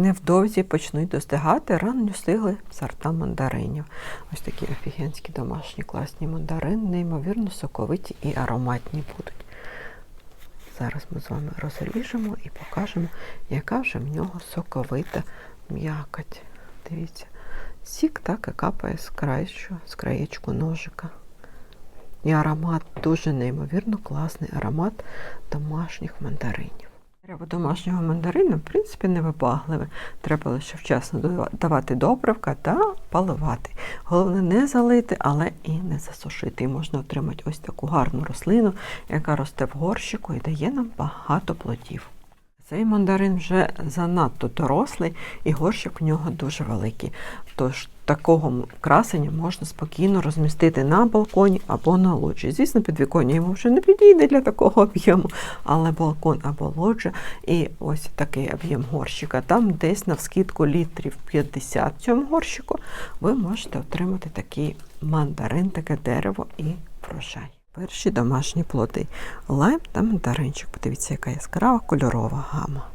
невдовзі почнуть достигати ранньо стигли сорта мандаринів. Ось такі офігенські домашні класні мандарини, неймовірно соковиті і ароматні будуть. Зараз ми з вами розріжемо і покажемо, яка вже в нього соковита м'якоть. Дивіться, сік так і капає з краєчку, з краєчку ножика. І аромат дуже неймовірно класний аромат домашніх мандаринів. Дерево домашнього мандарину, в принципі, не вибагливе. Треба лише вчасно давати добривка та поливати. Головне не залити, але і не засушити. І можна отримати ось таку гарну рослину, яка росте в горщику і дає нам багато плодів. Цей мандарин вже занадто дорослий і горщик в нього дуже великий. Тож такого красення можна спокійно розмістити на балконі або на лоджі. Звісно, підвіконня йому вже не підійде для такого об'єму, але балкон або лоджія і ось такий об'єм горщика. Там десь на вскидку літрів 50 в цьому горщику ви можете отримати такий мандарин, таке дерево і врожай. Перші домашні плоди. Лайм та мандаринчик. Подивіться, яка яскрава кольорова гама.